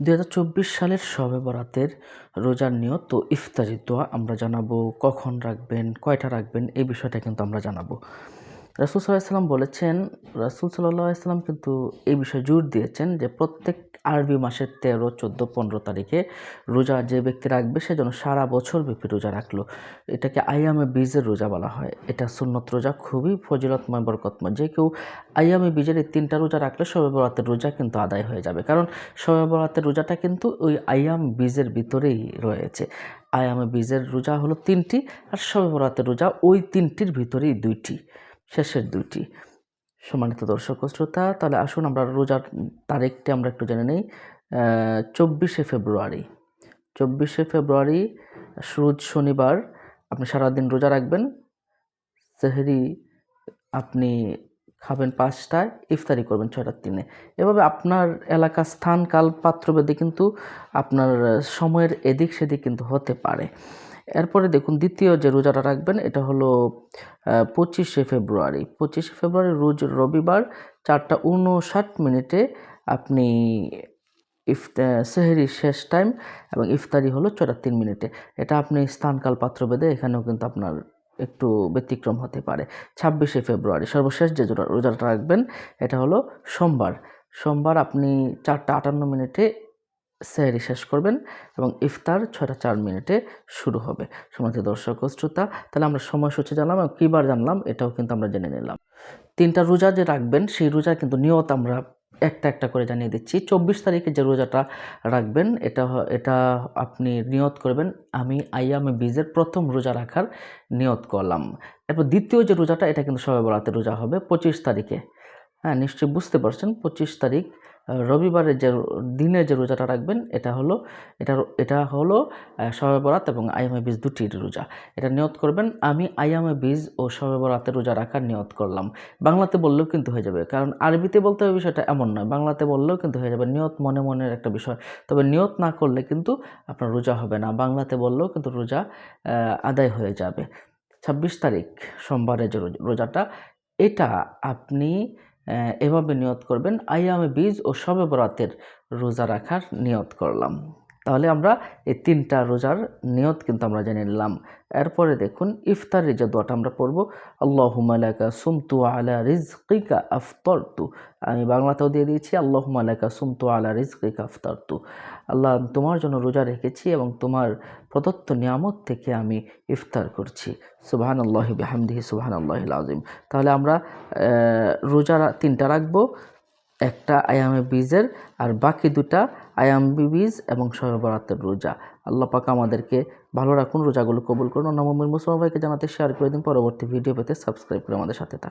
দু হাজার চব্বিশ সালের শবে বরাতের রোজার নিয়ত তো ইফতারি দোয়া আমরা জানাব। কখন রাখবেন, কয়টা রাখবেন, এই বিষয়টা কিন্তু আমরা জানাব। রাসুল সাল্লাম বলেছেন, রাসুল সাল্লাম কিন্তু এই বিষয়ে জোর দিয়েছেন যে প্রত্যেক আরবি মাসের তেরো, চোদ্দ, পনেরো তারিখে রোজা যে ব্যক্তি রাখবে, সে যেন সারা বছর ব্যাপী রোজা রাখল। এটাকে আইয়ামে বীজের রোজা বলা হয়। এটা সুন্নত রোজা, খুবই ফজিলতময়, বরকতময়। যে কেউ আইয়ামে বীজের এই তিনটা রোজা রাখলে শবে বরাতের রোজা কিন্তু আদায় হয়ে যাবে। কারণ শবে বরাতের রোজাটা কিন্তু ওই আইয়াম বীজের ভিতরেই রয়েছে। আয়ামে বীজের রোজা হলো তিনটি আর শবে বরাতের রোজা ওই তিনটির ভিতরেই দুইটি। শেষের দুইটি। সম্মানিত দর্শক শ্রোতা, তাহলে আসুন আমরা রোজার তারিখটি আমরা একটু জেনে নিই। চব্বিশে ফেব্রুয়ারি। চব্বিশে ফেব্রুয়ারি, রোজ শনিবার, আপনি সারাদিন রোজা রাখবেন। সেহেরি আপনি খাবেন পাঁচটায়, ইফতারি করবেন ছয়টার দিনে। এভাবে আপনার এলাকা স্থান কাল পাত্রভেদে কিন্তু আপনার সময়ের এদিক সেদিক কিন্তু হতে পারে। এরপরে দেখুন দ্বিতীয় যে রোজাটা রাখবেন, এটা হলো পঁচিশে ফেব্রুয়ারি। পঁচিশে ফেব্রুয়ারি রোজ রবিবার চারটা উনষাট মিনিটে আপনি ইফ সেহেরি শেষ টাইম এবং ইফতারি হলো ছটা তিন মিনিটে। এটা আপনি স্থানকাল পাত্র বেঁধে এখানেও কিন্তু আপনার একটু ব্যতিক্রম হতে পারে। ছাব্বিশে ফেব্রুয়ারি সর্বশেষ যে রোজাটা রাখবেন, এটা হলো সোমবার। সোমবার আপনি চারটা আটান্ন মিনিটে সেহরি শেষ করবেন এবং ইফতার ছয়টা চার মিনিটে শুরু হবে। সমাজ দর্শক শ্রোতা, তাহলে আমরা সময়সূচি জানলাম এবং কী বার জানলাম এটাও কিন্তু আমরা জেনে নিলাম। তিনটা রোজা যে রাখবেন, সেই রোজার কিন্তু নিয়ত আমরা একটা একটা করে জানিয়ে দিচ্ছি। চব্বিশ তারিখে যে রোজাটা রাখবেন, এটা এটা আপনি নিয়ত করবেন, আমি আইয়ামে বীজের প্রথম রোজা রাখার নিয়ত করলাম। এরপর দ্বিতীয় যে রোজাটা, এটা কিন্তু সবাই বলাতে রোজা হবে, পঁচিশ তারিখে। হ্যাঁ নিশ্চয়ই বুঝতে পারছেন। পঁচিশ তারিখ রবিবারের যে দিনে যে রোজাটা রাখবেন, এটা হলো, এটা এটা হলো শবে বরাত এবং আয়ামে বীজ দুটির রোজা। এটা নিয়ত করবেন। আমি আয়ামে বীজ ও শবে বরাতের রোজা রাখার নিয়ত করলাম। বাংলাতে বললেও কিন্তু হয়ে যাবে। কারণ আরবিতে বলতে হবে বিষয়টা এমন নয়। বাংলাতে বললেও কিন্তু হয়ে যাবে। নিয়ত মনে মনের একটা বিষয়। তবে নিয়ত না করলে কিন্তু আপনার রোজা হবে না। বাংলাতে বললেও কিন্তু রোজা আদায় হয়ে যাবে। ছাব্বিশ তারিখ, সোমবারের যে রোজাটা, এটা আপনি এভাবে নিয়ত করবেন। আইয়ামে বীজ ও সবে বরাতের রোজা রাখার নিয়ত করলাম। তাহলে আমরা এই তিনটা রোজার নিয়ত কিন্তু আমরা জেনে নিলাম। এরপরে দেখুন, ইফতারের যে দোয়াটা আমরা পড়ব আল্লাহ মালাকা সুমতু আলা রিজকিকা আফতরতু। আমি বাংলাতেও দিয়ে দিয়েছি আল্লাহ মালাকা সুমতু আলা রিজকিকা আফতরতু। আল্লাহ, তোমার জন্য রোজা রেখেছি এবং তোমার প্রদত্ত নিয়ামত থেকে আমি ইফতার করছি। সুবাহান আল্লাহ বেহামদিহি সুবাহান আল্লাহ আজিম তাহলে আমরা রোজা তিনটা রাখব। একটা আয়ামে বীজের আর বাকি দুটা আয়াম বীজ এবং সহবরাতের রোজা। আল্লাহ পাকা আমাদেরকে ভালো রাখুন, রোজাগুলো কবুল করুন। নবমীর মুসলমান ভাইকে জানাতে শেয়ার করে দিন। পরবর্তী ভিডিও পেতে সাবস্ক্রাইব করে আমাদের সাথে থাকুন।